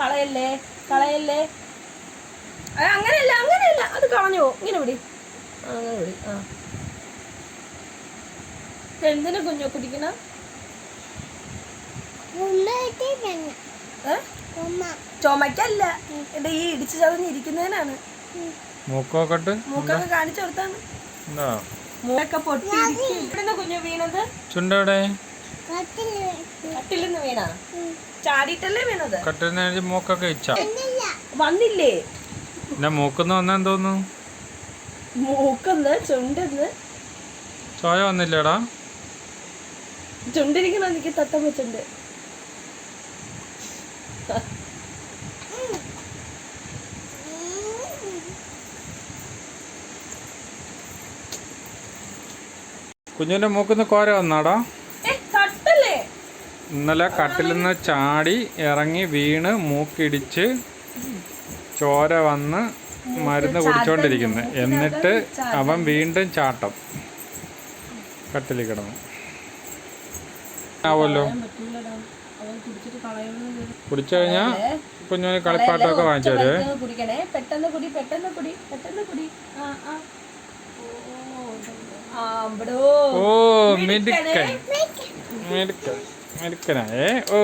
കളയല്ലേ? കളയല്ലേ? അങ്ങനെയല്ല അങ്ങനെയല്ല. അത് കളഞ്ഞു പോകും ഇങ്ങനെ വിടി. ആ, അങ്ങനെ വിടി. ആ. എന്തിനു കുഞ്ഞു കുടിക്കണ? ചുമക്കല്ല. എന്റെ ഈ ഇടിച്ചു ചതഞ്ഞിരിക്കുന്നതിനാണ് മൂക്കോക്കട്ട്? മൂക്കൊക്കെ കാണിച്ചു കൊടുത്താണ്. മൂക്കൊക്കെ പൊട്ടി ഇവിടുന്ന് കുഞ്ഞു വീണത്? ചുണ്ടെവിടെ? കട്ടിലിന്ന് വീണ? ചാടിയിട്ടല്ലേ വീണത്? കട്ടിലിന് മൂക്കൊക്കെ ഇച്ച. വന്നില്ലേ. പിന്നെ മൂക്കുന്ന് തോന്നുന്നു മൂക്കന്ന് ചുണ്ടെന്ന്. ചോയ വന്നില്ലേടാ? ചുണ്ടിരിക്കണ എനിക്ക് തട്ടം വെച്ചുണ്ട് കുഞ്ഞിന്റെ മൂക്കുന്ന് കോര വന്നാടാ? ഇന്നലെ കട്ടിൽ നിന്ന് ചാടി ഇറങ്ങി വീണ് മൂക്കിടിച്ച് ചോര വന്ന് മരുന്ന് കുടിച്ചോണ്ടിരിക്കുന്നത് എന്നിട്ട് അവൻ വീണ്ടും ചാട്ടം. കട്ടിൽ കിടന്നു. ആവുമല്ലോ. കുടിച്ചു കഴിഞ്ഞാൽ കുഞ്ഞിന് കളിപ്പാട്ടമൊക്കെ വാങ്ങിച്ചു തരുവേ. പെട്ടെന്ന് കുടി പെട്ടെന്ന് കുടി പെട്ടെന്ന് കുടി. ഓ മിടുക്കൻ. മിടുക്കൻ. മിടുക്കനായേ ഓ